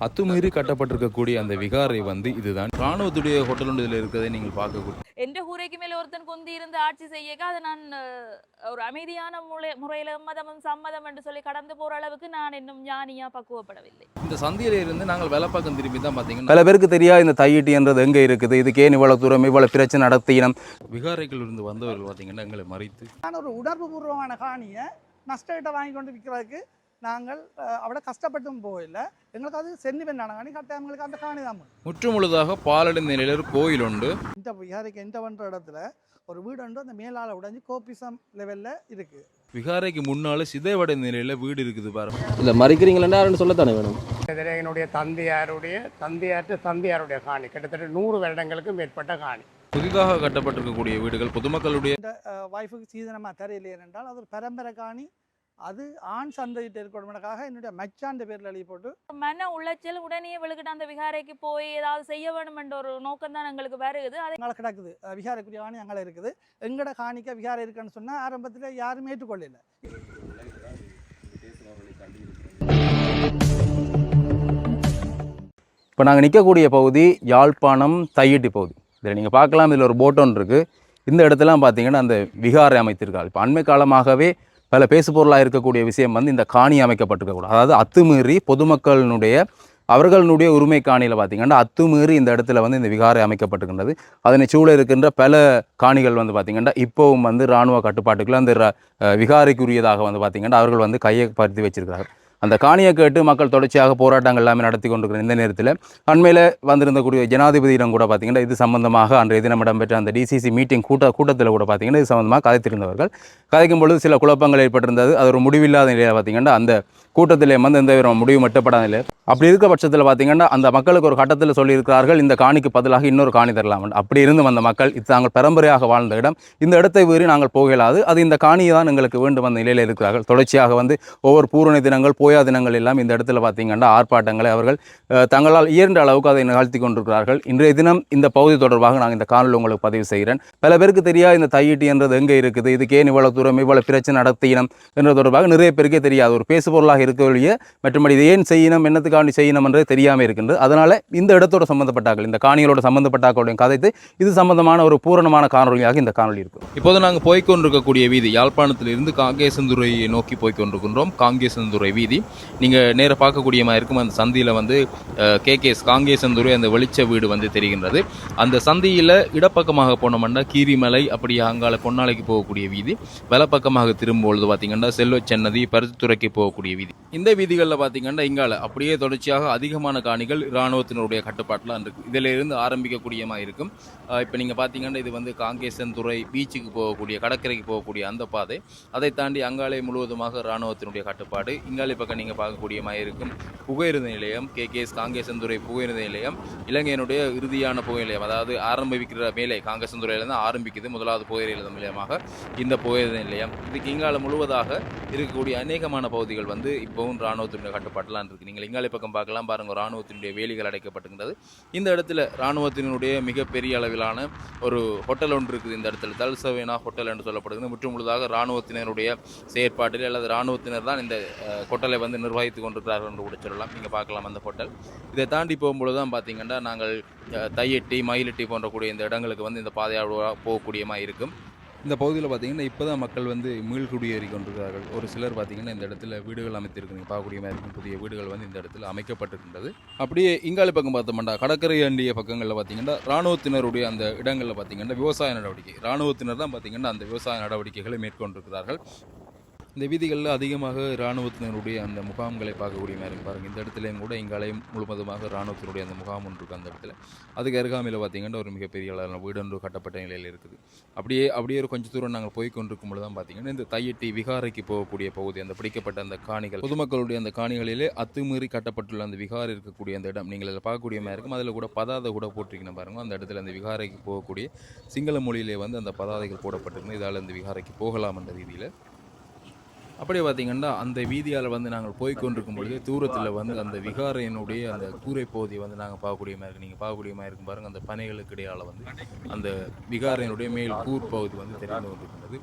அத்துமீறி கட்டப்பட்டிருக்கக்கூடிய அந்த விகாரை வந்து இதுதான். ராணுவத்துடைய ஹோட்டல் ஒன்று இதில் இருக்கிறதை நீங்கள் பார்க்கக்கூடிய என்ற கூரைக்கு மேல ஒருத்தன் குந்தி இருந்து ஆட்சி செய்யக்க அதை நான் ஒரு அமைதியான முறை முறையில மதமும் சம்மதம் என்று சொல்லி கடந்து போற அளவுக்கு நான் இன்னும் ஞானியா பக்குவப்படவில்லை. இந்த சந்தையில இருந்து நாங்கள் வேலைப்பாக்கம் திரும்பி தான் பார்த்தீங்கன்னா பல பேருக்கு தெரியா இந்த தையிட்டின்றது எங்கே இருக்குது? இதுக்கு ஏன் இவ்வளோ தூரம் இவ்வளோ பிரச்சனை நடத்தினம் விகாரைகள் இருந்து வந்தவர்கள் பார்த்தீங்கன்னா எங்களை மறித்து நான் ஒரு உணர்வுபூர்வமான காணியை நஷ்டத்தை வாங்கி கொண்டு விற்கிறதுக்கு நாங்கள் அஹ், அவ்வளோ கஷ்டப்பட்டும் போகல எங்களுக்கு அது சென்னிவெண்டான காணி கட்டாயம் எங்களுக்கு அந்த காணி தான் வேணும். முற்று முழுதாக பாலடைந்த நிலையில் ஒரு கோயில் உண்டு இந்த விகாரைக்கு எந்த பண்ணுற இடத்துல ஒரு வீடு உண்டு அந்த மேலால் உடைஞ்சு கோபிசம் லெவலில் இருக்குது விகாரைக்கு முன்னால சிதைவடைந்த நிலையில வீடு இருக்குது பாருங்க. இல்லை மறிக்கிறீங்களா சொல்லத்தானே வேணும்? எதிரே என்னுடைய தந்தையாருடைய தந்தையாற்று தந்தையாருடைய காணி. கிட்டத்தட்ட நூறு வருடங்களுக்கு மேற்பட்ட காணி. புதிதாக கட்டப்பட்டிருக்கக்கூடிய வீடுகள் பொதுமக்களுடைய ஒய்ஃபுக்கு சீதனமாக தரையில்லை என்றால் அது ஒரு பரம்பரை காணி. அது ஆண் சந்தையிட்டு இருக்கணுமெனக்காக என்னுடைய மச்சாண்ட பேரில் எழுதி போட்டு மன உளைச்சல் உடனே வெளுக்கிட்டு அந்த விகாரைக்கு போய் ஏதாவது செய்ய வேணும் என்ற ஒரு நோக்கம் தான் எங்களுக்கு வருகுது அதை எங்களை கிடக்குது. விகாரைக்குரிய காணி அங்கே இருக்குது. எங்கட காணிக்க விகாரை இருக்குன்னு சொன்னால் ஆரம்பத்தில் யாரும் ஏற்றுக்கொள்ளல. இப்போ நாங்கள் நிற்கக்கூடிய பகுதி யாழ்ப்பாணம் தையிட்டி பகுதி. இதில் நீங்கள் பார்க்கலாம் இதில் ஒரு போட் ஒன்று இருக்குது இந்த இடத்துலாம் பார்த்தீங்கன்னா அந்த விகாரை அமைத்திருக்காள் இப்போ அண்மை காலமாகவே பல பேசுபொருளாக இருக்கக்கூடிய விஷயம் வந்து இந்த காணி அமைக்கப்பட்டிருக்கக்கூடாது அதாவது அத்துமீறி பொதுமக்களினுடைய அவர்களுடைய உரிமை காணியில் பார்த்திங்கன்னா அத்துமீறி இந்த இடத்துல வந்து இந்த விகாரை அமைக்கப்பட்டிருக்கின்றது. அதனை சூழ இருக்கின்ற பல காணிகள் வந்து பார்த்திங்கன்னா இப்போவும் வந்து இராணுவ கட்டுப்பாட்டுக்குள்ள அந்த ர- விகாரைக்குரியதாக வந்து பார்த்திங்கன்னா அவர்கள் வந்து கையை பருத்தி வச்சிருக்கிறார்கள். அந்த காணியை கேட்டு மக்கள் தொடர்ச்சியாக போராட்டங்கள் எல்லாமே நடத்தி கொண்டிருக்கிற இந்த நேரத்தில் அண்மையில் வந்திருந்தக்கூடிய ஜனாதிபதியிடம் கூட பார்த்தீங்கன்னா இது சம்பந்தமாக அன்றைய தினம் இடம்பெற்ற அந்த டிசிசி மீட்டிங் கூட்ட கூட்டத்தில் கூட பார்த்தீங்கன்னா இது சம்பந்தமாக கதைத்திருந்தவர்கள். கதைக்கும் பொழுது சில குழப்பங்கள் ஏற்பட்டிருந்தது. அது ஒரு முடிவில்லாத நிலையில் பார்த்தீங்கன்னா அந்த கூட்டத்திலே வந்து எந்த ஒரு முடிவு மட்டுப்படாதில்ல அப்படி இருக்க பட்சத்தில் பார்த்தீங்கன்னா அந்த மக்களுக்கு ஒரு கட்டத்தில் சொல்லியிருக்கிறார்கள் இந்த காணிக்கு பதிலாக இன்னொரு காணி தரலாம். அப்படி இருந்து வந்த மக்கள் இது தாங்கள் பரம்பரையாக வாழ்ந்த இடம். இந்த இடத்தை வீறி நாங்கள் போகலாது. அது இந்த காணியை தான் எங்களுக்கு வேண்டும் அந்த நிலையில் இருக்கிறார்கள். தொடர்ச்சியாக வந்து ஒவ்வொரு பூரண தினங்கள் போயா தினங்கள் எல்லாம் இந்த இடத்துல பார்த்தீங்கன்னா ஆர்ப்பாட்டங்களை அவர்கள் தங்களால் இயன்ற அளவுக்கு அதை நிகழ்த்தி கொண்டிருக்கிறார்கள். இன்றைய தினம் இந்த பகுதி தொடர்பாக நான் இந்த காணொலி உங்களுக்கு பதிவு செய்கிறேன். பல பேருக்கு தெரியாது இந்த தையிட்டி என்றது எங்கே இருக்குது இதுக்கு ஏன் இவ்வளோ தூரம் இவ்வளோ பிரச்சனை நடத்தினம் என்ற தொடர்பாக நிறைய பேருக்கே தெரியாது. ஒரு பேசுபொருளாக இருக்கக்கூடிய மற்றபடி இது ஏன் செய்யணும் என்னத்துக்காண்டி செய்யணும் என்றது தெரியாமல் இருக்கின்றது. அதனால் இந்த இடத்தோட சம்மந்தப்பட்டாக்கள் இந்த காணிகளோட சம்மந்தப்பட்டாக்களுடைய கதைத்து இது சம்பந்தமான ஒரு பூரணமான காணொலியாக இந்த காணொலி இருக்கும். இப்போது நாங்கள் போய்கொண்டிருக்கக்கூடிய வீதி யாழ்ப்பாணத்திலிருந்து காங்கேசந்துரையை நோக்கி போய்கொண்டிருக்கின்றோம் காங்கேசந்துரை வீதி. நீங்கள் நேராக பார்க்கக்கூடிய மாதிரி இருக்கும். அந்த சந்தியில் வந்து கேகேஎஸ் காங்கேசந்துரை அந்த வெளிச்ச வீடு வந்து தெரிகின்றது. அந்த சந்தியில் இடப்பக்கமாக போனோம்னா கீரிமலை அப்படி அங்கால பொன்னாலைக்கு போகக்கூடிய வீதி. வலப்பக்கமாக திரும்பும்பொழுது பார்த்தீங்கன்னா செல்வச்சன்னதி பருத்துறைக்கு போகக்கூடிய வீதி. இந்த வீதிகளில் பார்த்தீங்கன்னா இங்கால அப்படியே தொடர்ச்சியாக அதிகமான காணிகள் இராணுவத்தினுடைய கட்டுப்பாட்டில் இருக்குது இதில் இருந்து இருக்கும். இப்போ நீங்கள் பார்த்தீங்கன்னா இது வந்து காங்கேசன்துறை பீச்சுக்கு போகக்கூடிய கடற்கரைக்கு போகக்கூடிய அந்த பாதை. அதை தாண்டி அங்காலே முழுவதுமாக இராணுவத்தினுடைய கட்டுப்பாடு. இங்காலே பக்கம் நீங்கள் பார்க்கக்கூடியமாக இருக்கும். புகையிருந்த நிலையம் கே. கேஎஸ் காங்கேசன்துறை புகையிருந்த நிலையம் இலங்கையினுடைய இறுதியான புகை நிலையம் அதாவது ஆரம்பிக்கிற மேலே காங்கேசன் துறையிலேருந்து ஆரம்பிக்குது முதலாவது புகையிரத நிலையமாக இந்த புகையிருந்த நிலையம். இதுக்கு இங்கால முழுவதாக இருக்கக்கூடிய அநேகமான பகுதிகள் வந்து இப்போவும் இராணுவத்தினுடைய கட்டுப்பாட்டெல்லாம் இருக்குது நீங்கள் இங்காலே பக்கம் பார்க்கலாம் பாருங்க இராணுவத்தினுடைய வேலிகள் அடைக்கப்பட்டிருக்கிறது. இந்த இடத்துல இராணுவத்தினுடைய மிகப்பெரிய அளவிலான ஒரு ஹோட்டல் ஒன்று இருக்குது இந்த இடத்துல. தல்சவேனா ஹோட்டல் என்று சொல்லப்படுகிறது. முற்று முழுதாக இராணுவத்தினருடைய செயற்பாட்டில் அல்லது இராணுவத்தினர் தான் இந்த ஹோட்டலை வந்து நிர்வகித்து கொண்டிருக்கிறார்கள் என்று கூட சொல்லலாம். நீங்கள் பார்க்கலாம் அந்த ஹோட்டல். இதை தாண்டி போகும்பொழுது தான் பார்த்தீங்கன்னா நாங்கள் அஹ், தையட்டி மயிலட்டி போன்ற கூடிய இந்த இடங்களுக்கு வந்து இந்த பாதையாக போகக்கூடியமாக இருக்கும். இந்த பகுதியில் பார்த்தீங்கன்னா இப்போ தான் மக்கள் வந்து மீள்குடியேறி கொண்டிருக்கிறார்கள் ஒரு சிலர் பார்த்தீங்கன்னா இந்த இடத்துல வீடுகள் அமைத்திருக்கிறீங்க பார்க்கக்கூடிய மாதிரி இருக்கும் புதிய வீடுகள் வந்து இந்த இடத்துல அமைக்கப்பட்டிருக்கின்றது. அப்படியே இங்காலி பக்கம் பார்த்தோம்னா கடற்கரை அண்டிய பக்கங்களில் பார்த்தீங்கன்னா இராணுவத்தினருடைய அந்த இடங்களில் பார்த்தீங்கன்னா விவசாய நடவடிக்கை. இராணுவத்தினர் தான் பார்த்தீங்கன்னா அந்த விவசாய நடவடிக்கைகளை மேற்கொண்டிருக்கிறார்கள். இந்த வீதிகளில் அதிகமாக இராணுவத்தினருடைய அந்த முகாம்களை பார்க்கக்கூடிய மாதிரி பாருங்கள் பாருங்க இந்த இடத்துலையும் கூட இங்காலையும் முழுவதுமாக இராணுவத்தினுடைய அந்த முகாம் ஒன்று இருக்குது அந்த இடத்துல. அதுக்கு அருகாமையில் பார்த்தீங்கன்னா ஒரு மிகப்பெரிய அளவிலான வீடு ஒன்று கட்டப்பட்ட நிலையில் இருக்குது. அப்படியே அப்படியே ஒரு கொஞ்சம் தூரம் நாங்கள் போய் கொண்டிருக்கும் பொழுது தான் பார்த்தீங்கன்னா இந்த தையட்டி விகாரைக்கு போகக்கூடிய பகுதி அந்த பிடிக்கப்பட்ட அந்த காணிகள் பொதுமக்களுடைய அந்த காணிகளிலே அத்துமீறி கட்டப்பட்டுள்ள அந்த விகார் இருக்கக்கூடிய அந்த இடம் நீங்கள் அதில் பார்க்கக்கூடிய மாதிரி இருக்கும். அதில் கூட பதாதை கூட போட்டிருக்கணும் பாருங்க. அந்த இடத்துல அந்த விகாரைக்கு போகக்கூடிய சிங்கள மொழியிலே வந்து அந்த பதாதைகள் போடப்பட்டிருக்கு இதால் அந்த விகாரைக்கு போகலாம் என்ற ரீதியில். அப்படியே பார்த்தீங்கன்னா அந்த வீதியால் வந்து நாங்கள் போய் கொண்டிருக்கும் பொழுது தூரத்தில் வந்து அந்த விகாரையினுடைய அந்த கூரை பகுதி வந்து நாங்கள் பார்க்கக்கூடிய மாதிரி இருக்கு. நீங்கள் பார்க்கக்கூடிய மாதிரி இருக்கும் பாருங்கள் அந்த பனைகளுக்கு இடையால் வந்து அந்த விகாரையினுடைய மேல் கூர் பகுதி வந்து தெரிந்து கொண்டிருக்கின்றது.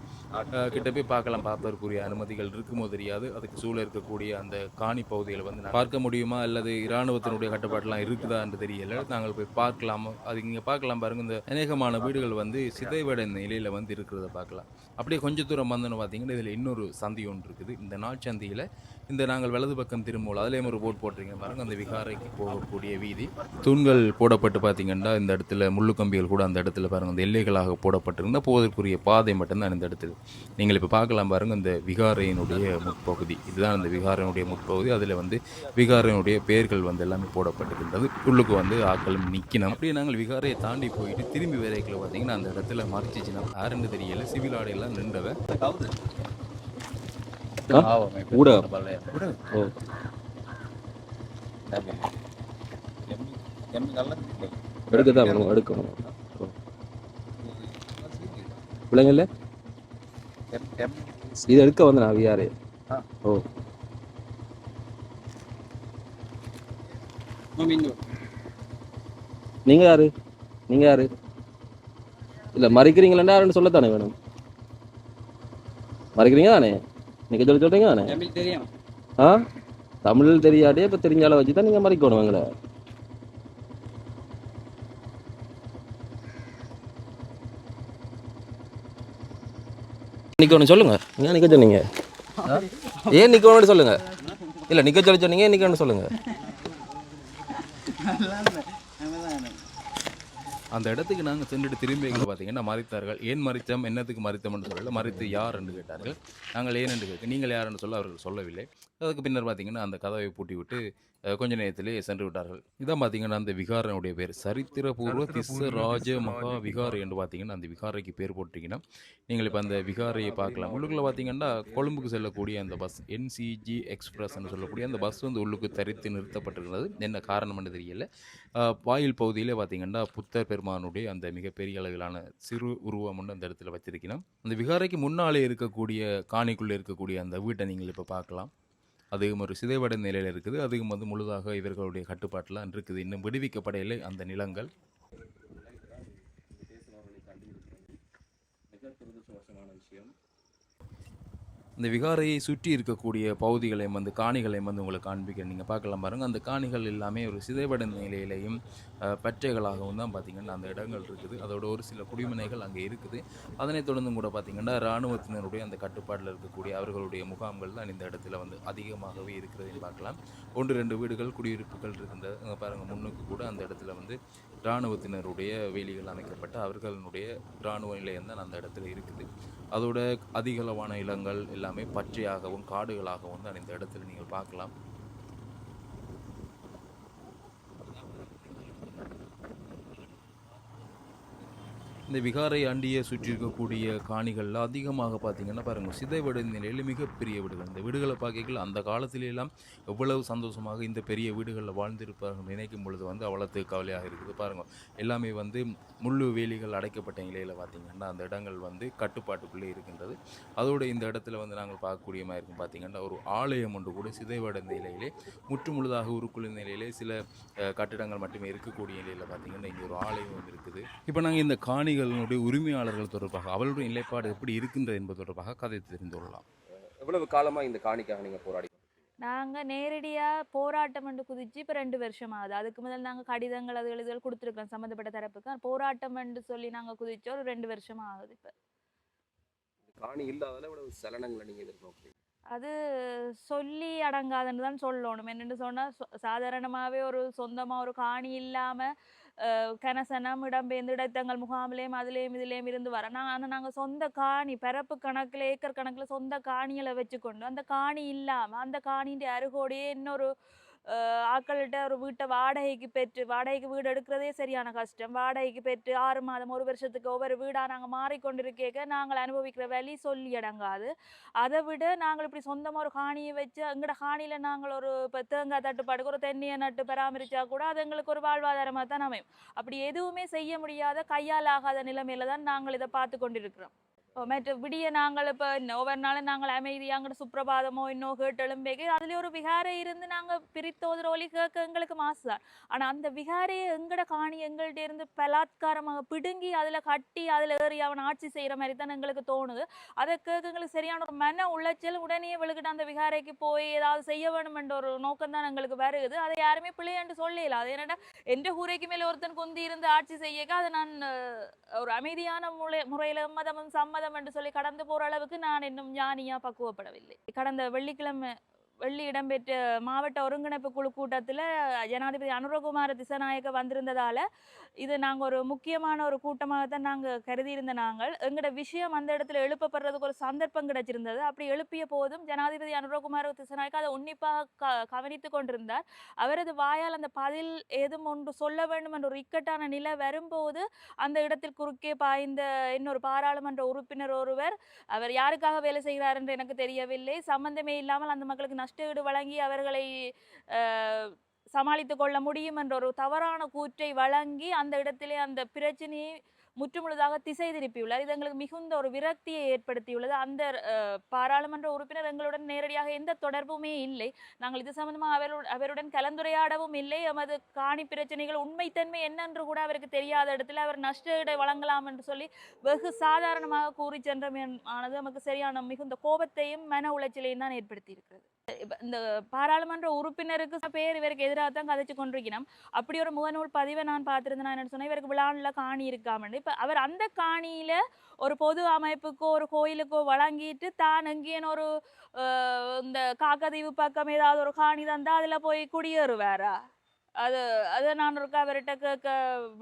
கிட்ட போய் பார்க்கலாம். பார்ப்பதற்குரிய அனுமதிகள் இருக்குமோ தெரியாது. அதுக்கு சூழ இருக்கக்கூடிய அந்த காணி பகுதிகளை வந்து பார்க்க முடியுமா? அல்லது இராணுவத்தினுடைய கட்டுப்பாடெல்லாம் இருக்குதா என்று தெரியல. நாங்கள் போய் பார்க்கலாம்? அது இங்கே பார்க்கலாம் பாருங்கள் இந்த அநேகமான வீடுகள் வந்து சிதைவடைந்த நிலையில் வந்து இருக்கிறத பார்க்கலாம். அப்படியே கொஞ்சம் தூரம் வந்தோன்னு பார்த்தீங்கன்னா இதில் இன்னொரு சந்தி ஒன்று இருக்குது. இந்த நாள் சந்தியில் இந்த நாங்கள் வலது பக்கம் திரும்புவோம் அதுலேயும் ஒரு போட் போட்டிருக்கீங்க பாருங்க. அந்த விகாரைக்கு போகக்கூடிய வீதி. தூண்கள் போடப்பட்டு பார்த்தீங்கன்னா இந்த இடத்துல முள்ளு கம்பிகள் கூட அந்த இடத்துல பாருங்க. அந்த எல்லைகளாக போடப்பட்டிருந்தா போவதற்குரிய பாதை மட்டும்தான் இந்த இடத்துல. நீங்கள் இப்போ பார்க்கலாம் பாருங்க இந்த விகாரையினுடைய முற்பகுதி. இதுதான் அந்த விகாரையினுடைய முற்பகுதி. அதில் வந்து விகாரையினுடைய பெயர்கள் வந்து எல்லாமே போடப்பட்டிருக்கின்றது உள்ளுக்கு வந்து ஆக்களும் நிற்கணும் அப்படியே நாங்கள் விகாரையை தாண்டி போயிட்டு திரும்பி வேலைக்குள்ள பார்த்தீங்கன்னா அந்த இடத்துல மறைச்சிச்சுன்னா யாருன்னு தெரியல. சிவில் ஆடையெல்லாம் நின்றவன் எடுக்கத்தான் வேணும் எடுக்கணும். பிள்ளைங்கள்ல? இது எடுக்க வந்து நான் ஓ. நீங்க யாரு? நீங்க யாரு? இல்ல மறைக்கிறீங்களா? யாருன்னு சொல்லத்தானே வேணும்? மறைக்கிறீங்க தானே நீங்க சொல்லி சொல்றீங்க தானே? ஆ? தமிழ் தெரியாதே இப்ப தெரிஞ்சால வச்சு தான் நீங்க மறைக்கணும் எங்களை. நிக்கணும் சொல்லுங்க. ஏன் நிக்க சொன்னீங்க? ஏன் நிக்கணும்னு சொல்லுங்க? இல்ல நிக்க சொல்லி சொன்னீங்க ஏன் நிக்கணும்னு சொல்லுங்க? அந்த இடத்துக்கு நாங்கள் சென்றுட்டு திரும்பி எங்க பார்த்தீங்கன்னா மறித்தார்கள். ஏன் மறித்தோம்? என்னத்துக்கு மறித்தோம்னு சொல்லல. மறித்து யார் என்று கேட்டார்கள்? நாங்கள் ஏன் என்று கேட்க நீங்கள் யார் என்று சொல்ல அவர்கள் சொல்லவில்லை. அதுக்கு பின்னர் பார்த்தீங்கன்னா அந்த கதவை பூட்டி விட்டு கொஞ்ச நேரத்திலே சென்று விட்டார்கள். இதான் பார்த்தீங்கன்னா அந்த விகாரனுடைய பேர். சரித்திரபூர்வ திஸ்ஸ ராஜ மகா விகாரை. என்று பார்த்தீங்கன்னா அந்த விகாரைக்கு பேர் போட்டிங்கன்னா நீங்கள் இப்போ அந்த விகாரையை பார்க்கலாம். உள்ளுக்குள்ள பார்த்தீங்கன்னா கொழும்புக்கு செல்லக்கூடிய அந்த பஸ் என்சிஜி எக்ஸ்பிரஸ்ன்னு சொல்லக்கூடிய அந்த பஸ் வந்து உள்ளுக்கு தரித்து நிறுத்தப்பட்டிருக்கிறது. என்ன காரணம்னு தெரியல. ஆஹ் வாயில் பகுதியிலே பார்த்தீங்கன்னா புத்தர் பெருமானுடைய அந்த மிகப்பெரிய அளவிலான சிறு உருவம் ஒன்று அந்த இடத்துல வச்சிருக்கணும் அந்த விகாரைக்கு முன்னாலே இருக்கக்கூடிய காணிக்குள்ளே இருக்கக்கூடிய அந்த வீட்டை நீங்கள் இப்போ பார்க்கலாம். அதுவும் ஒரு சிதைவடைந்த நிலையில் இருக்குது. அதுவும் வந்து முழுதாக இவர்களுடைய கட்டுப்பாட்டில் இருக்குது இன்னும் விடுவிக்கப்படையிலே அந்த நிலங்கள். இந்த விகாரையை சுற்றி இருக்கக்கூடிய பகுதிகளையும் வந்து காணிகளையும் வந்து உங்களுக்கு காண்பிக்கிறேன். நீங்கள் பார்க்கலாம் பாருங்கள் அந்த காணிகள் எல்லாமே ஒரு சிதைவடைந்த நிலையிலையும் பற்றைகளாகவும் தான் பார்த்தீங்கன்னா அந்த இடங்கள் இருக்குது. அதோட ஒரு சில குடிமனைகள் அங்கே இருக்குது. அதனைத் தொடர்ந்து கூட பார்த்தீங்கன்னா இராணுவத்தினருடைய அந்த கட்டுப்பாட்டில் இருக்கக்கூடிய அவர்களுடைய முகாம்கள் தான் இந்த இடத்துல வந்து அதிகமாகவே இருக்கிறதையும் பார்க்கலாம். ஒன்று ரெண்டு வீடுகள் குடியிருப்புகள் இருக்கின்ற பாருங்கள் முன்னுக்கு கூட அந்த இடத்துல வந்து இராணுவத்தினருடைய வேலிகள் அமைக்கப்பட்டு அவர்களுடைய இராணுவ நிலையம் தான் அந்த இடத்துல இருக்குது. அதோட அதிகளவான இளங்கள் எல்லாமே பச்சையாகவும் காடுகளாகவும் தான் இந்த இடத்துல நீங்கள் பார்க்கலாம். இந்த விகாரை அண்டியை சுற்றி இருக்கக்கூடிய காணிகளில் அதிகமாக பார்த்தீங்கன்னா பாருங்கள் சிதைவடைந்த நிலையில் மிகப்பெரிய வீடுகள். இந்த வீடுகளை பார்க்கல அந்த காலத்திலெல்லாம் எவ்வளவு சந்தோஷமாக இந்த பெரிய வீடுகளில் வாழ்ந்திருப்பார்கள் நினைக்கும் பொழுது வந்து அவ்வளோத்து கவலையாக இருக்குது. பாருங்கள் எல்லாமே வந்து முள்ளு வேலிகள் அடைக்கப்பட்ட நிலையில் பார்த்தீங்கன்னா அந்த இடங்கள் வந்து கட்டுப்பாட்டுக்குள்ளே இருக்கின்றது. அதோடு இந்த இடத்துல வந்து நாங்கள் பார்க்கக்கூடிய மாதிரி இருக்கும். பார்த்தீங்கன்னா ஒரு ஆலயம் ஒன்று கூட சிதைவடைந்த நிலையிலே முற்று முழுதாக உருக்குள்ள நிலையிலே சில கட்டிடங்கள் மட்டுமே இருக்கக்கூடிய நிலையில் பார்த்தீங்கன்னா இங்கே ஒரு ஆலயம் வந்து இருக்குது. இப்போ நாங்கள் இந்த காணி காணிகளினுடைய உரிமையாளர்கள் தொடர்பாக அவர்களுடைய நிலைப்பாடு எப்படி இருக்கின்றது என்பது தொடர்பாக கதை தெரிந்து கொள்ளலாம். எவ்வளவு காலமா இந்த காணிக்காக நீங்க போராடி? நாங்க நேரடியா போராட்டம் என்று குதிச்சு இப்ப ரெண்டு வருஷம் ஆகுது அதுக்கு முதல் நாங்க கடிதங்கள் அது எழுதுகள் கொடுத்துருக்கோம் சம்மந்தப்பட்ட தரப்புக்கு. போராட்டம் என்று சொல்லி நாங்க குதிச்சோம். ஒரு ரெண்டு வருஷம் ஆகுது இப்ப காணி இல்லாதால இவ்வளவு சலனங்களை நீங்க எதிர்நோக்குறீங்க? அது சொல்லி அடங்காதுன்னு தான் சொல்லணும். என்னென்னு சொன்னால் சாதாரணமாகவே ஒரு சொந்தமாக ஒரு காணி இல்லாமல் கனசனம் இடம்பெயர்ந்து தங்கள் முகாமிலேயும் அதுலேயும் இதுலேயும் இருந்து வர நாங்கள் ஆனால் நாங்கள் சொந்த காணி பரப்பு கணக்கில் ஏக்கர் கணக்கில் சொந்த காணிகளை வச்சுக்கொண்டு அந்த காணி இல்லாமல் அந்த காணின்ற அருகோடையே இன்னொரு ஆக்கள்கிட்ட ஆட்கள்கிட்ட ஒரு வீட்டை வாடகைக்கு பெற்று வாடகைக்கு வீடு எடுக்கிறதே சரியான கஷ்டம். வாடகைக்கு பெற்று ஆறு மாதம் ஒரு வருஷத்துக்கு ஒவ்வொரு வீடாக நாங்கள் மாறிக்கொண்டிருக்க நாங்கள் அனுபவிக்கிற வழி சொல்லி அடங்காது. அதை விட நாங்கள் இப்படி சொந்தமாக ஒரு காணியை வச்சு எங்களோட காணியில் நாங்கள் ஒரு இப்போ தேங்காய் தட்டுப்பாடுக்கு ஒரு தென்னையை நட்டு பராமரித்தா கூட அது எங்களுக்கு ஒரு வாழ்வாதாரமாக தான் அமையும். அப்படி எதுவுமே செய்ய முடியாத கையால் ஆகாத நிலைமையில தான் நாங்கள் இதை பார்த்து கொண்டிருக்கிறோம் மற்ற விடிய நாங்கள் இப்போ ஒவ்வொரு நாளும் நாங்கள் அமைதியாங்கிற சுப்பிரபாதமோ இன்னோ கேட்டெழும்பேக்கு அதுல ஒரு விகாரை இருந்து நாங்கள் பிரித்தோதுற ஒலி கேட்க எங்களுக்கு மாசுதான் ஆனால் அந்த விகாரையை எங்கட காணி எங்கள்கிட்ட இருந்து பலாத்காரமாக பிடுங்கி அதில் கட்டி அதில் ஏறி அவன் ஆட்சி செய்கிற மாதிரி தான் எங்களுக்கு தோணுது. அதை கேட்க எங்களுக்கு சரியான ஒரு மன உளைச்சல் உடனே விழுகிட்டு அந்த விகாரைக்கு போய் ஏதாவது செய்ய வேணுமென்ற ஒரு நோக்கம் தான் எங்களுக்கு வருகுது அதை யாருமே பிள்ளையன்று சொல்லல. அது என்னடா எந்த ஊரைக்கு மேலே ஒருத்தன் குந்தி இருந்து ஆட்சி செய்யக்க அதை நான் ஒரு அமைதியான முறை முறையில் மதமும் சம்மதம் என்று சொல்லி கடந்து போற அளவுக்கு நான் இன்னும் ஞானியா பக்குவப்படவில்லை. கடந்த வெள்ளிக்கிழமை வெள்ளி இடம்பெற்ற மாவட்ட ஒருங்கிணைப்பு குழு கூட்டத்தில் ஜனாதிபதி அனுரகுமார திசநாயக்க வந்திருந்ததால இது நாங்கள் ஒரு முக்கியமான ஒரு கூட்டமாக தான் நாங்கள் கருதியிருந்த நாங்கள். எங்களோட விஷயம் அந்த இடத்துல எழுப்பப்படுறதுக்கு ஒரு சந்தர்ப்பம் கிடைச்சிருந்தது. அப்படி எழுப்பிய போதும் ஜனாதிபதி அனுரகுமார் திசநாயக்க அதை உன்னிப்பாக க கவனித்து கொண்டிருந்தார். அவரது வாயால் அந்த பதில் ஏதும் ஒன்று சொல்ல வேண்டும் என்ற ஒரு இக்கட்டான நிலை வரும்போது அந்த இடத்தில் குறுக்கே பாய்ந்த இன்னொரு பாராளுமன்ற உறுப்பினர் ஒருவர் அவர் யாருக்காக வேலை செய்கிறார்? என்று எனக்கு தெரியவில்லை. சம்பந்தமே இல்லாமல் அந்த மக்களுக்கு நஷ்டஈடு வழங்கி அவர்களை சமாளித்து கொள்ள முடியும் என்ற ஒரு தவறான கூற்றை வழங்கி அந்த இடத்திலே அந்த பிரச்சனையை முற்றுமுழுதாக திசை திருப்பியுள்ளார். இது எங்களுக்கு மிகுந்த ஒரு விரக்தியை ஏற்படுத்தியுள்ளது. அந்த பாராளுமன்ற உறுப்பினர் எங்களுடன் நேரடியாக எந்த தொடர்புமே இல்லை. நாங்கள் இது சம்பந்தமாக அவருடன் அவருடன் கலந்துரையாடவும் இல்லை. எமது காணி பிரச்சனைகள் உண்மைத்தன்மை என்னென்று கூட அவருக்கு தெரியாத இடத்துல அவர் நஷ்டஈடை வழங்கலாம் என்று சொல்லி வெகு சாதாரணமாக கூறி சென்றமையானது ஆனது நமக்கு சரியான மிகுந்த கோபத்தையும் மன உளைச்சலையும் தான் ஏற்படுத்தியிருக்கிறது. இந்த பாராளுமன்ற உறுப்பினருக்கு பேர் இவருக்கு எதிராக தான் கதைச்சு கொண்டிருக்கிறோம் அப்படி ஒரு முகநூல் பதிவை நான் பார்த்துருந்தேன் நான் என்ன சொன்னேன் இவருக்கு விழாவில் காணி இருக்காமன்னு இப்போ அவர் அந்த காணியில் ஒரு பொது அமைப்புக்கோ ஒரு கோயிலுக்கோ வழங்கிட்டு தான் எங்கேயும் ஒரு இந்த காக்கதீவு பக்கம் ஏதாவது ஒரு காணி தந்தால் அதில் போய் குடியேறுவாரா? அது அதை நான் ஒரு அவர்கிட்ட கேட்க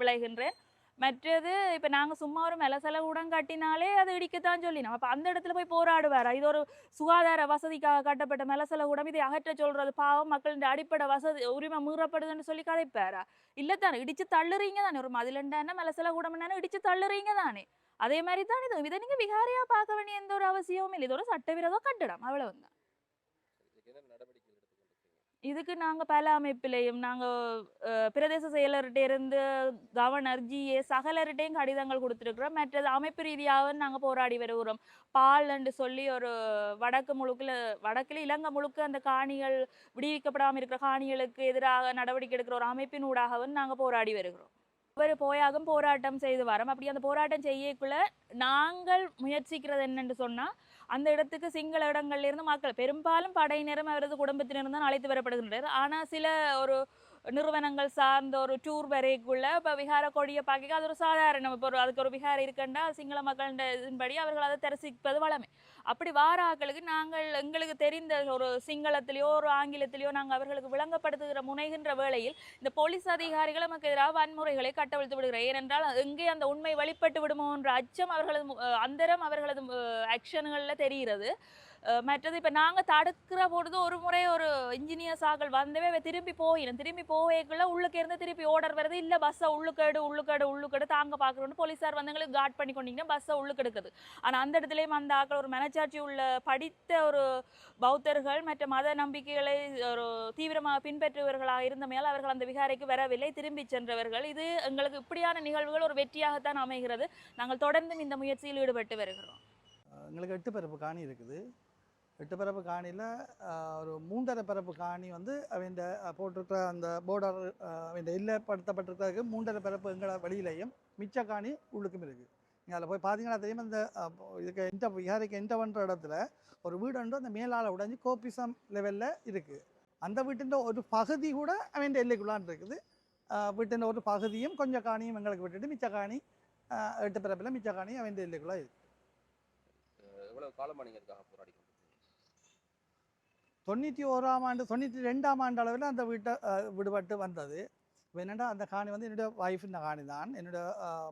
விளைகின்றேன். மற்றது இப்போ நாங்கள் சும்மா ஒரு மெலசல உடன் கட்டினாலே அது இடிக்கத்தான் சொல்லினோம் அப்போ அந்த இடத்துல போய் போராடுவார்? இது ஒரு சுகாதார வசதிக்காக கட்டப்பட்ட மெலசல உடம் இதை அகற்ற சொல்கிறது பாவம் மக்களின் அடிப்படை வசதி உரிமை மீறப்படுதுன்னு சொல்லி கதைப்பாரா? இல்லைத்தானே இடிச்சு தள்ளுறீங்க தானே ஒரு மதிலண்டான மெலசல உடம்புனானே இடித்து தள்ளுறீங்க தானே. அதே மாதிரி தான் இது. இதை நீங்கள் விகாரியாக பார்க்க வேண்டிய எந்த ஒரு அவசியமும் இல்லை. இது ஒரு சட்டவிரோத கட்டடம் அவ்வளவுதான். இதுக்கு நாங்கள் பல அமைப்பிலையும் நாங்கள் பிரதேச செயலர்கிட்ட இருந்து கவர்னர் ஜிஏ சகலர்கிட்டையும் கடிதங்கள் கொடுத்துருக்குறோம். மற்றது அமைப்பு ரீதியாக நாங்கள் போராடி வருகிறோம். பால்ன்னு சொல்லி ஒரு வடக்கு முழுக்கில் வடக்கில் இலங்கை முழுக்க அந்த காணிகள் விடுவிக்கப்படாமல் இருக்கிற காணிகளுக்கு எதிராக நடவடிக்கை எடுக்கிற ஒரு அமைப்பின் ஊடாகவும் நாங்கள் போராடி வருகிறோம். அவர் போயாகும் போராட்டம் செய்து வரோம். அப்படி அந்த போராட்டம் செய்யக்குள்ள நாங்கள் முயற்சிக்கிறது என்னென்று சொன்னால் அந்த இடத்துக்கு சிங்கள இடங்கள்லேருந்து மக்கள் பெரும்பாலும் படையினரும் அவரது குடும்பத்தினரும் தான் அழைத்து வரப்படுகின்றனர். ஆனால் சில ஒரு நிறுவனங்கள் சார்ந்த ஒரு டூர் வரைக்குள்ள இப்போ விகார கொடியை பார்க்க அது ஒரு சாதாரணம் இப்போ ஒரு அதுக்கு ஒரு விகாரம் இருக்கண்டா சிங்கள மக்களின் இதன்படி அவர்கள் அதை தரிசிப்பது வளமை அப்படி வார ஆக்களுக்கு நாங்கள் எங்களுக்கு தெரிந்த ஒரு சிங்களத்திலேயோ ஒரு ஆங்கிலத்திலேயோ நாங்கள் அவர்களுக்கு விளங்கப்படுத்துகிற முனைகின்ற வேளையில் இந்த போலீஸ் அதிகாரிகள் நமக்கு எதிராக வன்முறைகளை கட்டவிழ்த்து விடுகிறார். ஏனென்றால் எங்கே அந்த உண்மை வெளிப்பட்டு விடுமோ என்ற அச்சம் அவர்களது அந்தரம் அவர்களது ஆக்ஷன்களில் தெரிகிறது. மற்றது இப்போ நாங்கள் தடுக்கிற பொழுது ஒரு முறை ஒரு இன்ஜினியர்ஸ் ஆக்கள் வந்தவே திரும்பி போயிடும். திரும்பி போவேக்குள்ள உள்ளுக்கு இருந்து திருப்பி ஓடர் வருது. இல்லை பஸ்ஸை உள்ளுக்கேடு உள்ளுக்கேடு உள்ளுக்கேடு தாங்க பார்க்குறோன்னு போலீஸார் வந்து எங்களுக்கு காட் பண்ணி கொண்டீங்கன்னா பஸ்ஸை உள்ளுக்கெடுக்குது ஆனால் அந்த இடத்துலையும் அந்த ஆக்கள் ஒரு மனச்சாட்சி உள்ள படித்த ஒரு பௌத்தர்கள் மற்ற மத நம்பிக்கைகளை ஒரு தீவிரமாக பின்பற்றுபவர்களாக இருந்தமையால் அவர்கள் அந்த விகாரைக்கு வரவில்லை. திரும்பி சென்றவர்கள். இது எங்களுக்கு இப்படியான நிகழ்வுகள் ஒரு வெற்றியாகத்தான் அமைகிறது. நாங்கள் தொடர்ந்தும் இந்த முயற்சியில் ஈடுபட்டு வருகிறோம். எங்களுக்கு எட்டு பிறப்பு காணி இருக்குது. எட்டு பரப்பு காணியில் ஒரு மூன்றரை பரப்பு காணி வந்து அவன் போட்டிருக்கிற அந்த போர்டர் அவன் இல்லப்படுத்தப்பட்டிருக்கிறதுக்கு மூன்றரை பரப்பு எங்களை வழியிலையும் மிச்ச காணி உள்ளுக்கும் இருக்குது நீங்கள் அதில் போய் பார்த்தீங்கன்னா தெரியும் அந்த இதுக்கு என்ட விஹாரிக்கு என்ட பண்ணுற இடத்துல ஒரு வீடு வந்து அந்த மேலால் உடைஞ்சு கோபிசம் லெவலில் இருக்குது அந்த வீட்டின் ஒரு பகுதி கூட அவன் எல்லைக்குள்ளான் இருக்குது. வீட்டின் ஒரு பகுதியும் கொஞ்சம் காணியும் எங்களுக்கு விட்டுட்டு மிச்ச காணி எட்டு பரப்பில் மிச்ச காணி அவன் எல்லைக்குள்ளே இருக்குது எவ்வளோ காலமாக நீங்கள் இருக்காங்க போராடி தொண்ணூற்றி ஓராம் ஆண்டு தொண்ணூற்றி ரெண்டாம் ஆண்டு அளவில் அந்த வீட்டை விடுபட்டு வந்தது. இப்போ என்னென்னா அந்த காணி வந்து என்னுடைய ஒய்ஃபின் காணி தான் என்னோட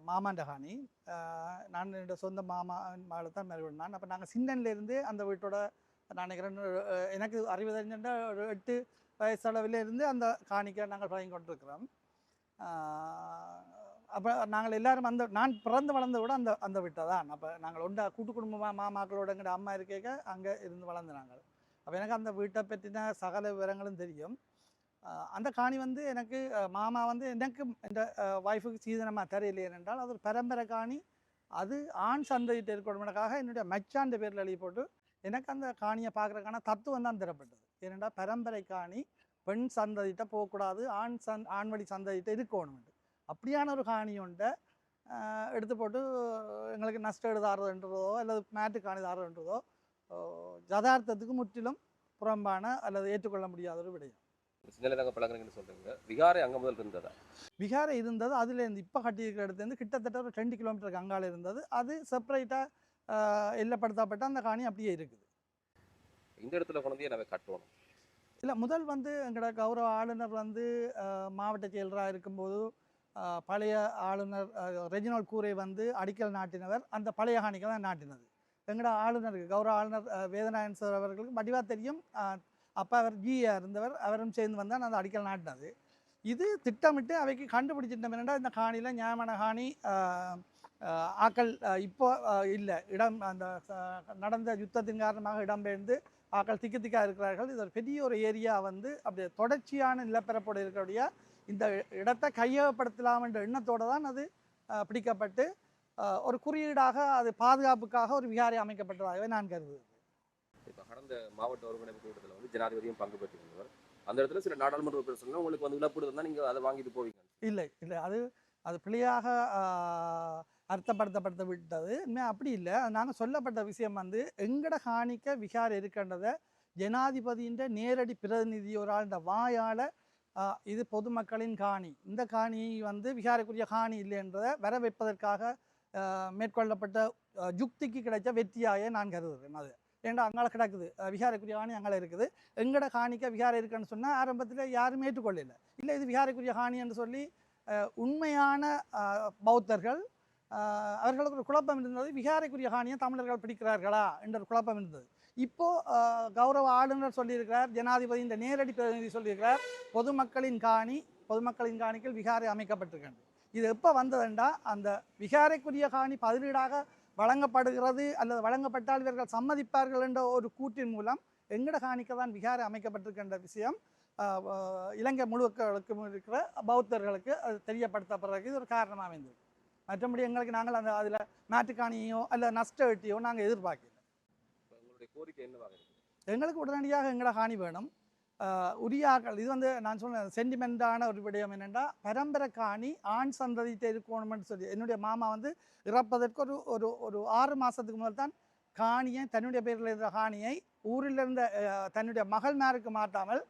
மாமாண்ட காணி. நான் என்னோட சொந்த மாமா மகளை தான் மேற்கொண்டான் அப்போ நாங்கள் சின்னன்லேருந்து அந்த வீட்டோட நான் நினைக்கிறேன் எனக்கு அறிவு தெரிஞ்ச ஒரு எட்டு வயசளவிலேருந்து இருந்து அந்த காணிக்கை நாங்கள் பழகி கொண்டிருக்கிறோம். அப்போ நாங்கள் எல்லாரும் அந்த நான் பிறந்து வளர்ந்த விட அந்த அந்த வீட்டை தான். அப்போ நாங்கள் ஒன்றா கூட்டு குடும்பமாக மாமாக்களோட எங்கள்கிட்ட அம்மா இருக்க அங்கே இருந்து வளர்ந்து நாங்கள். அப்போ எனக்கு அந்த வீட்டை பற்றின சகல விவரங்களும் தெரியும். அந்த காணி வந்து எனக்கு மாமா வந்து எனக்கு இந்த ஒய்ஃபுக்கு சீதனமாக தெரியலையே என்றால் அது ஒரு பரம்பரை காணி. அது ஆண் சந்தையிட்டு இருக்கணுமெனக்காக என்னுடைய மச்சாண்ட பேரில் எழுதி போட்டு எனக்கு அந்த காணியை பார்க்குறக்கான தத்துவம் தான் தரப்பட்டது. ஏனென்றால் பரம்பரை காணி பெண் சந்ததிட்ட போகக்கூடாது ஆண் சந் ஆண்வழி சந்ததிட்ட இருக்கணும்ட்டு அப்படியான ஒரு காணி உண்டை எடுத்து போட்டு எங்களுக்கு நஷ்டம் எழுதாறதுன்றதோ அல்லது மேட்டு காணி தாடுறதுன்றதோ யதார்த்தத்துக்கு முற்றிலும் புறம்பான அல்லது ஏற்றுக்கொள்ள முடியாத ஒரு விடயம். சின்ன தாங்க பழங்குறீங்கன்னு சொல்றீங்க. விகாரை அங்க முதல் இருந்ததா? விகாரை இருந்தது அதுலேருந்து இப்போ கட்டியிருக்கிற இடத்துலேருந்து கிட்டத்தட்ட ஒரு ரெண்டு கிலோமீட்டருக்கு அங்கால இருந்தது. அது செப்பரேட்டாக எல்லப்படுத்தப்பட்ட அந்த காணி அப்படியே இருக்குது. இந்த இடத்துல கொண்டு நம்ம கட்டணும். இல்லை முதல் வந்து எங்களோட கௌரவ ஆளுநர் வந்து மாவட்ட செயலராக இருக்கும்போது பழைய ஆளுநர் ரெஜினால் கூரை வந்து அடிக்கல் நாட்டினவர். அந்த பழைய காணிக்கை தான் நாட்டினது. எங்களோட ஆளுநருக்கு கௌரவ ஆளுநர் வேதநாயன் சார் அவர்களுக்கு வடிவாக தெரியும். அப்போ அவர் ஜிஏ இருந்தவர். அவரும் சேர்ந்து வந்தால் அந்த அடிக்கல் நாட்டினது. இது திட்டமிட்டு அவைக்கு கண்டுபிடிச்சிட்டோம். என்னென்னா இந்த காணியில் நியாயமான காணி? ஆக்கள் இப்போ இல்லை. இடம் அந்த நடந்த யுத்தத்தின் காரணமாக இடம்பெயர்ந்து ஆக்கள் திக்கு திக்கா இருக்கிறார்கள். இது ஒரு பெரிய ஒரு ஏரியா வந்து அப்படி தொடர்ச்சியான நிலப்பரப்போடு இருக்கக்கூடிய இந்த இடத்தை கையகப்படுத்தலாம் என்ற எண்ணத்தோடு தான் அது பிடிக்கப்பட்டு ஒரு குறியீடாக அது பாதுகாப்புக்காக ஒரு விகாரை அமைக்கப்பட்டதாகவே நான் கருதுகிறேன். இப்ப கடந்த மாவட்ட ஒருங்கிணைப்பு கூட்டத்தில் வந்து ஜனாதிபதியும் பங்கு பெற்றிருந்தவர். அந்த இடத்துல சில நாடாளுமன்ற உறுப்பினர் உங்களுக்கு வந்து இழப்பீடு இருந்தால் நீங்க அதை வாங்கிட்டு போவீங்க. இல்லை இல்லை. அது அது பிழையாக ஆஹ், அர்த்தப்படுத்தப்பட்டு விட்டது. உண்மையா அப்படி இல்லை. நாங்கள் சொல்லப்பட்ட விஷயம் வந்து எங்கட காணிக்க விகார் இருக்கின்றதை ஜனாதிபதியின் நேரடி பிரதிநிதி ஒரு ஆளுடைய வாயால் இது பொதுமக்களின் காணி. இந்த காணி வந்து விகாரைக்குரிய காணி இல்லை என்றதை வர வைப்பதற்காக மேற்கொள்ளப்பட்ட ஜுக்திக்கு யுக்திக்கு கிடைச்ச வெற்றியாக நான் கருதுகிறேன் அது. ஏன்டா அங்கால கிடக்குது? விகாரைக்குரிய காணி அங்கால இருக்குது. எங்கட காணிக்க விகாரை இருக்குன்னு சொன்னால் ஆரம்பத்தில் யாரும் ஏற்றுக்கொள்ளல. இல்லை இது விகாரைக்குரிய காணி என்று சொல்லி உண்மையான பௌத்தர்கள் அவர்களுக்கு ஒரு குழப்பம் இருந்தது. விகாரைக்குரிய காணியை தமிழர்கள் பிடிக்கிறார்களா என்ற ஒரு குழப்பம் இருந்தது. இப்போது கௌரவ ஆளுநர் சொல்லியிருக்கிறார் ஜனாதிபதி இந்த நேரடி பிரதிநிதி சொல்லியிருக்கிறார் பொதுமக்களின் காணி பொதுமக்களின் காணிக்கள் விகாரை அமைக்கப்பட்டிருக்கின்றது இது எப்போ வந்ததுண்டா? அந்த விகாரைக்குரிய காணி பதிலீடாக வழங்கப்படுகிறது அல்லது வழங்கப்பட்டால் இவர்கள் சம்மதிப்பார்கள் என்ற ஒரு கூற்றின் மூலம் எங்கட காணிக்க தான் விகாரை அமைக்கப்பட்டிருக்கின்ற விஷயம்? இலங்கை முழுக்களுக்கும் இருக்கிற பௌத்தர்களுக்கு அது தெரியப்படுத்தப்படுறதுக்கு இது ஒரு காரணமாக அமைந்தது. மற்றபடி எங்களுக்கு நாங்கள் அந்த அதில் நாட்டுக்காணியோ அல்ல நஷ்ட வெட்டியோ நாங்கள் எதிர்பார்க்கல எங்களுக்கு உடனடியாக எங்களை காணி வேணும். உரியாக்கள். இது வந்து நான் சொன்ன சென்டிமெண்ட்டான ஒரு விடயம் என்னென்னா பரம்பரை காணி ஆண் சந்ததியிட்ட இருக்கணும்னு சொல்லி. என்னுடைய மாமா வந்து இறப்பதற்கு ஒரு ஒரு ஒரு ஆறு மாதத்துக்கு முதல் தான் காணியை தன்னுடைய பேரில் இருந்த காணியை ஊரில் இருந்த தன்னுடைய மகள்மாருக்கு மாற்றாமல்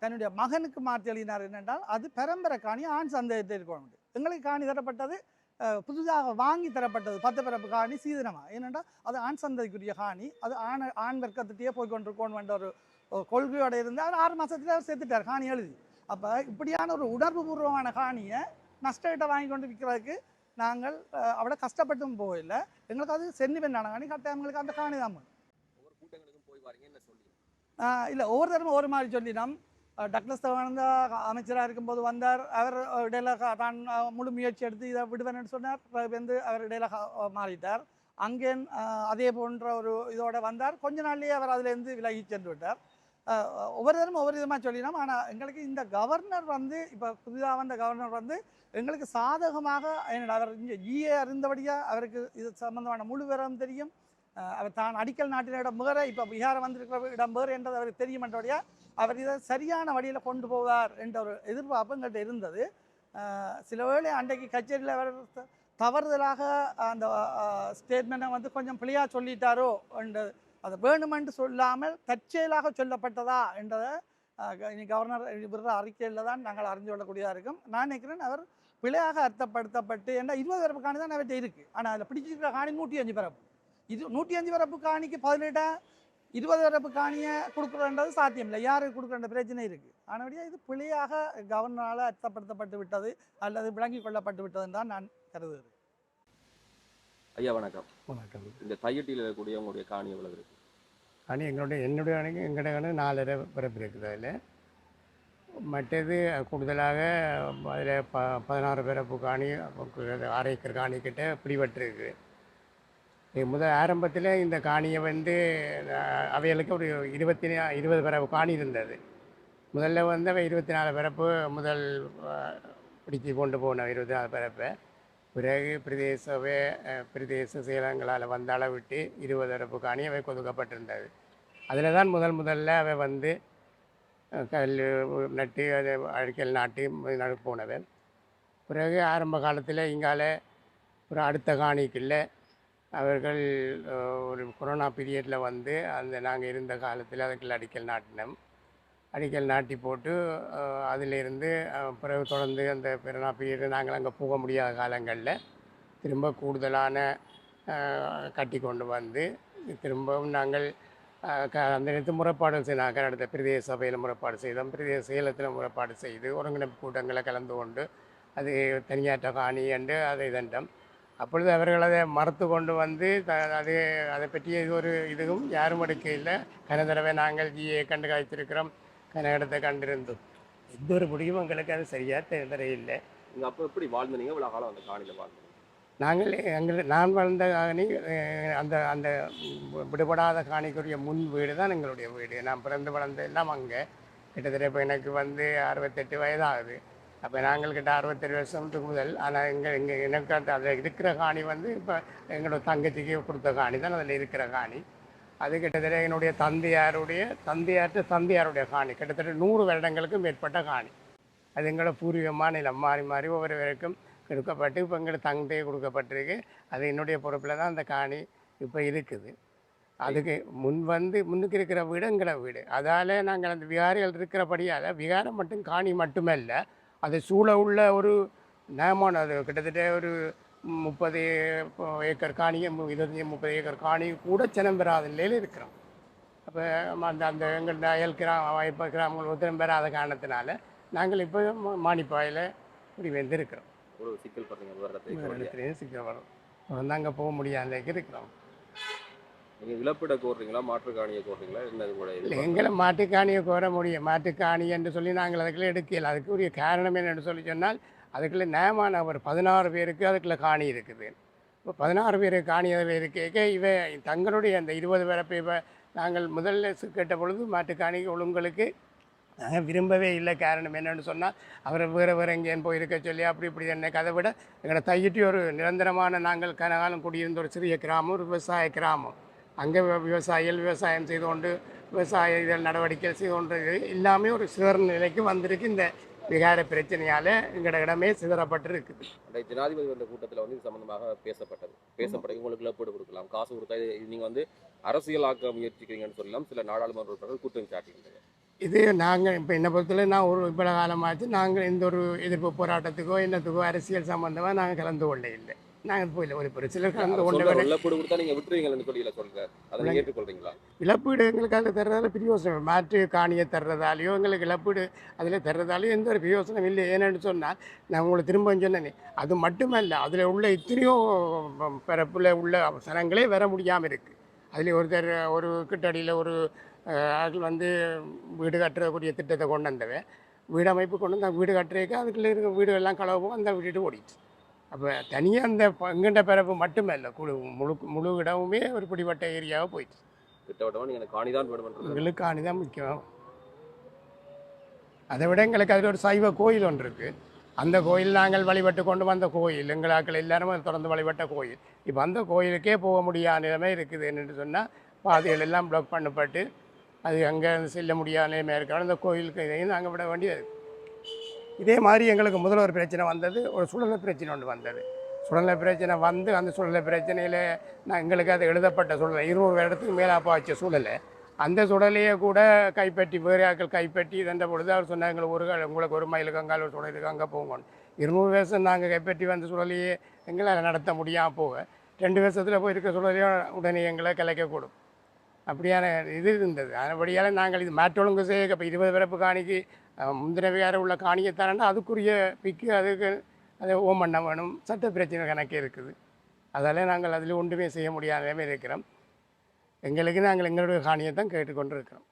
தன்னுடைய மகனுக்கு மாற்றி எழுதினார் என்னென்றால் அது பரம்பரை காணி ஆண் சந்தேகத்தை இருக்கணும் எங்களுக்கு காணி தரப்பட்டது புதுதாக புதிதாக வாங்கி தரப்பட்டது பத்து பிறப்பு காணி சீதனமாக ஏனென்றால் அது ஆண் சந்ததிக்குரிய காணி அது ஆண் ஆண் வர்க்கத்திட்டே போய் கொண்டிருக்கணும் என்ற ஒரு கொள்கையோட இருந்து அவர் ஆறு மாசத்துல அவர் செத்துட்டார் காணி எழுதி. அப்போ இப்படியான ஒரு உணர்வு பூர்வமான காணியை நஷ்டகிட்ட வாங்கி கொண்டு விற்கிறதுக்கு நாங்கள் அவ்வளோ கஷ்டப்பட்டும் போகல. எங்களுக்கு அது சென்னிமெண்டான காணி கரெக்டாக எங்களுக்கு அந்த காணி தான் இல்லை ஒவ்வொரு தரமும் ஒரு மாதிரி சொல்லினோம் டக்ளஸ் தவானந்தா அமைச்சராக இருக்கும்போது வந்தார். அவர் இடையில தான் முழு முயற்சி எடுத்து இதை விடுவேன்னு சொன்னார். வந்து அவர் இடையில மாறிட்டார். அங்கே அதே போன்ற ஒரு இதோட வந்தார். கொஞ்ச நாள்லயே அவர் அதிலேருந்து விலகி சென்று விட்டார். ஒவ்வொரு தரமும் ஒவ்வொரு விதமாக சொல்லினோம் ஆனால் எங்களுக்கு இந்த கவர்னர் வந்து இப்போ புதிதாக வந்த கவர்னர் வந்து எங்களுக்கு சாதகமாக என்னோட அவர் இங்கே ஜிஏ அறிந்தபடியாக அவருக்கு இது சம்மந்தமான முழு விவரம் தெரியும். அவர் தான் அடிக்கல் நாட்டின இடம் வேறு இப்போ விஹாரம் வந்திருக்கிற இடம் வேறு என்றது அவருக்கு தெரியும் என்றபடியாக அவர் இதை சரியான வழியில் கொண்டு போவார் என்ற ஒரு எதிர்பார்ப்பு எங்கள்கிட்ட இருந்தது. சில வேளை அன்றைக்கு கச்சேரியில் அவர் தவறுதலாக அந்த ஸ்டேட்மெண்ட்டை வந்து கொஞ்சம் பிழையாக சொல்லிட்டாரோ என்றது அது வேணுமென்று சொல்லாமல் தற்செயலாக சொல்லப்பட்டதா என்றதை இனி கவர்னர் விடுற அறிக்கையில் தான் நாங்கள் அறிந்து கொள்ளக்கூடியதாக இருக்கும். நான் நினைக்கிறேன் அவர் பிழையாக அர்த்தப்படுத்தப்பட்டு ஏன்னா இருபது பிறப்பு காணி தான் அவர்கிட்ட இருக்குது ஆனால் அதில் பிடிச்சிருக்கிற காணி நூற்றி அஞ்சு பிறப்பு இது நூற்றி அஞ்சு பிறப்பு காணிக்கு பதினெட்டா இருபது பிறப்பு காணியை கொடுக்குறன்றது சாத்தியம் இல்லை யாருக்கு கொடுக்குற பிரச்சனை இருக்குது ஆனபடியாக இது பிழையாக கவர்னரால் அர்த்தப்படுத்தப்பட்டு விட்டது அல்லது விளங்கி கொள்ளப்பட்டு விட்டதுன்னு தான் நான் கருதுகிறேன். ஐயா வணக்கம். வணக்கம். இந்த தையட்டியில் இருக்கக்கூடிய உங்களுடைய காணி எவ்வளவு இருக்கு? காணி எங்களுடைய என்னுடைய காணிக்கு எங்களுடைய காணி நாலரை பிறப்பு இருக்குது அதில். மற்றது கூடுதலாக அதில் ப பதினாறு பிறப்பு காணி அரை ஏக்கர் காணி கிட்ட பிடிபட்டிருக்கு முதல் ஆரம்பத்தில் இந்த காணியை வந்து அவைகளுக்கு ஒரு இருபத்தி இருபது பிறப்பு காணி இருந்தது. முதல்ல வந்து அவை இருபத்தி நாலு பிறப்பு முதல் பிடிச்சி கொண்டு போனோம் இருபத்தி நாலு பிறப்பை. பிறகு பிரதேசவே பிரதேச சீலங்களால் வந்த அளவிட்டு இருபது அரப்பு காணி அவை கொதுக்கப்பட்டிருந்தது அதில் தான் முதல் முதல்ல அவை வந்து கல் நட்டு அதை அடிக்கல் நாட்டி நடு போனவன் பிறகு ஆரம்ப காலத்தில் இங்கால ஒரு அடுத்த காணிக்குள்ள அவர்கள் ஒரு கொரோனா பீரியடில் வந்து அந்த நாங்கள் இருந்த காலத்தில் அதுக்குள்ள அடிக்கல் நாட்டினோம். அடிக்கல் நாட்டி போட்டு அதிலிருந்து பிறகு தொடர்ந்து அந்த பிறனா பீரியட் நாங்கள் அங்கே போக முடியாத காலங்களில் திரும்ப கூடுதலான கட்டி கொண்டு வந்து திரும்பவும் நாங்கள் க அந்த நேரத்து முறைப்பாடு செய்தாங்க. அடுத்த பிரதேச சபையில் முறைப்பாடு செய்தோம். பிரதேச சேலத்தில் முறைப்பாடு செய்து ஒருங்கிணைப்பு கூட்டங்களை கலந்து கொண்டு அது தனியாற்ற காணி என்று அதை தண்டம். அப்பொழுது அவர்கள் அதை மறுத்து கொண்டு வந்து த அது அதை பற்றிய ஒரு இதுவும் யாரும் எடுக்க இல்லை கன தடவை நாங்கள் ஜிஏ கண்டு காய்த்திருக்கிறோம். கன இடத்தை கண்டிருந்தோம். எந்த ஒரு முடிவும் எங்களுக்கு அது சரியாக தெரியல நீங்க அப்போ எப்படி வாழ்ந்தீங்க? இவ்வளோ காலம் அந்த காணியில் வாழ்ந்தீங்க? நாங்கள் எங்கள் நான் வளர்ந்த காணி அந்த அந்த விடுபடாத காணிக்குரிய முன் வீடு தான் எங்களுடைய வீடு. நான் பிறந்து வளர்ந்த எல்லாம் அங்கே. கிட்டத்தட்ட இப்போ எனக்கு வந்து அறுபத்தெட்டு வயதாகுது. அப்போ நாங்கள் கிட்ட அறுபத்தெட்டு வருஷத்துக்கு முதல் ஆனால் எங்கள் எங்கள் எனக்கு அந்த அதில் இருக்கிற காணி வந்து இப்போ எங்களோட தங்கச்சிக்கு கொடுத்த காணி தான் அதில் இருக்கிற காணி. அது கிட்டத்தட்ட என்னுடைய தந்தையாருடைய தந்தையார்ட்ட தந்தையாருடைய காணி. கிட்டத்தட்ட நூறு வருடங்களுக்கு மேற்பட்ட காணி. அது எங்களோட பூர்வீகமான நிலம் மாறி மாறி ஒவ்வொருவருக்கும் கொடுக்கப்பட்டு இப்போ எங்களோட தந்தையை கொடுக்கப்பட்டிருக்கு. அது என்னுடைய பொறுப்பில் தான் அந்த காணி இப்போ இருக்குது. அதுக்கு முன் வந்து முன்னுக்கு இருக்கிற வீடு எங்களை வீடு. அதால் நாங்கள் அந்த விகாரிகள் இருக்கிறபடியால் விகாரம் மட்டும் காணி மட்டுமல்ல அதை சூழ உள்ள ஒரு நேமான அது கிட்டத்தட்ட ஒரு முப்பது ஏக்கர் காணியை மு- இருபத்தஞ்சி முப்பது ஏக்கர் காணி கூட சினம் பெறாத நிலையில் இருக்கிறோம். அப்போ அந்த அந்த எங்கள் அயல் கிராம இப்போ கிராமங்கள் உத்தரம் பெறாத காரணத்தினால நாங்கள் இப்போ மானிப்பாயில் இப்படி வந்திருக்கிறோம். ஒரு சிக்கல் பார்த்தீங்க சீக்கிரம் வரும். அங்கே போக முடியாத இருக்கிறோம். நீங்க இழப்பீட கோருறீங்களா? மாற்று காணியை கோருறீங்களா? என்ன கூட இல்லை எங்களை மாட்டுக்காணியை கோர முடியும். மாட்டுக்காணி என்று சொல்லி நாங்கள் அதுக்குள்ளே எடுக்கல. அதுக்குரிய காரணம் என்னென்னு சொல்லி சொன்னால் அதுக்குள்ளே நியமான ஒரு பதினாறு பேருக்கு அதுக்குள்ளே காணி இருக்குது. இப்போ பதினாறு பேர் காணி அதில் இருக்க? இவ தங்களுடைய அந்த இருபது பேரப்பை இப்போ நாங்கள் முதல்ல கேட்ட பொழுது மாட்டு காணி ஒழுங்களுக்கு நாங்கள் விரும்பவே இல்லை. காரணம் என்னென்னு சொன்னால் அவரை வேறு வேறு எங்கேயும் போயிருக்க சொல்லி அப்படி இப்படி என்ன கதை விட எங்களை தையிட்டு ஒரு நிரந்தரமான நாங்கள் கனகாலம் குடியிருந்த ஒரு சிறிய கிராமம் ஒரு விவசாய கிராமம். அங்கே விவசாயிகள் விவசாயம் செய்து கொண்டு விவசாய இதழ் நடவடிக்கை செய்து கொண்டு எல்லாமே ஒரு சிதற நிலைக்கு வந்திருக்கு. இந்த விகார பிரச்சனையால் எங்களோட இடமே சிதறப்பட்டிருக்குது. அந்த ஜனாதிபதி வந்த கூட்டத்தில் வந்து இது சம்பந்தமாக பேசப்பட்டது. பேசப்பட்ட உங்களுக்கு இழப்பீடு கொடுக்கலாம். காசு கொடுத்தா நீங்க வந்து அரசியலாக்க முயற்சிக்கிறீங்கன்னு சொல்லலாம். சில நாடாளுமன்ற உறுப்பினர்கள் குற்றம் சாட்டியிருந்தாங்க இது நாங்கள் இப்போ என்னை பொறுத்தவரை நான் ஒரு இவ்வளோ காலமாச்சு நாங்கள் எந்த ஒரு எதிர்ப்பு போராட்டத்துக்கோ என்னத்துக்கோ அரசியல் சம்மந்தமாக நாங்கள் கலந்து கொள்ள இல்லை நாங்கள் போயில ஒரு ஒரு சிலர் கலந்து கொண்ட சொல்ற இழப்பீடு கொடுத்தா நீங்க விட்டுருவீங்கன்னு சொல்லி சொல்ற அதை ஏற்றுக்கொள்றீங்களா? இழப்பீடு எங்களுக்கு அதில் தர்றதால பிரயோசனம் மாற்று காணியை தர்றதாலையோ எங்களுக்கு இழப்பீடு அதில் தர்றதாலையோ எந்த ஒரு பிரயோசனம் இல்லை. ஏன்னு சொன்னால் நான் உங்களுக்கு திரும்ப சொன்னேனே. அது மட்டுமல்ல அதில் உள்ள எத்தனையோ பிறப்பில் உள்ள அவசரங்களே வர முடியாமல் இருக்குது அதில் ஒருத்தர் ஒரு கிட்டடியில் ஒரு ஆள் வந்து வீடு கட்டுறக்கூடிய திட்டத்தை கொண்டு வந்தவன். வீடு அமைப்பு கொண்டு வந்து வீடு கட்டுறதுக்கு அதுக்குள்ளே இருக்க வீடுகள்லாம் களவும் அந்த விட்டுட்டு ஓடிச்சு அப்போ தனியாக அந்த எங்கண்ட பிறப்பு மட்டுமல்ல குழு முழு முழு இடமுமே ஒரு பிடிப்பட்ட ஏரியாவாக நீங்க அந்த காணி தான் எங்களுக்கு முக்கியம். அதை விட எங்களுக்கு அதில் ஒரு சைவ கோயில் ஒன்று இருக்குது அந்த கோயில் நாங்கள் வழிபட்டு கொண்டு வந்த கோயில் எங்கள் ஆட்கள் எல்லாரும் அதை தொடர்ந்து வழிபட்ட கோயில். இப்போ அந்த கோயிலுக்கே போக முடியாத நிலைமை இருக்குது என்று சொன்னால் பாதைகள் எல்லாம் பிளாக் பண்ணப்பட்டு அது அங்கே செல்ல முடியாத நிலைமை இருக்கிற அந்த கோயிலுக்கு இதையும் நாங்கள் விட வேண்டியது இதே மாதிரி எங்களுக்கு முதல்ல ஒரு பிரச்சனை வந்தது ஒரு சுழல பிரச்சனை ஒன்று வந்தது. சுழல பிரச்சனை வந்து அந்த சுழல பிரச்சனையில் நான் எங்களுக்கு அது எழுதப்பட்ட சூழலை இருநூறு வருடத்துக்கு அப்போ வச்ச சூழலை. அந்த சுடலையே கூட கைப்பற்றி வேறு ஆட்கள் கைப்பற்றி இதன்ற பொழுது அவர் சொன்னாங்க எங்களுக்கு ஒரு உங்களுக்கு ஒரு மைலுக்கு அங்கால் ஒரு சுடல் அங்கே போங்கன்னு. இருநூறு வருஷம் நாங்கள் கைப்பற்றி வந்த சுழலையே எங்களால் நடத்த முடியாமல் போக ரெண்டு வருஷத்தில் போய் இருக்க சுழலையும் உடனே எங்களை கலைக்கக்கூடும் அப்படியான இது இருந்தது. அதன்படியால் நாங்கள் இது மாற்றொழுங்கு செய்ய இப்போ இருபது பிறப்பு காணிக்கு முந்தின வேறு உள்ள காணியை தரேன்னா அதுக்குரிய பிக்கு அதுக்கு அதை ஓம் பண்ண வேணும் சட்ட பிரச்சனை கணக்கே இருக்குது. அதால் நாங்கள் அதில் ஒன்றுமே செய்ய முடியாத நிலைமை இருக்கிறோம். எங்களுக்கு நாங்கள் எங்களுடைய காணியை தான் கேட்டுக்கொண்டு இருக்கிறோம்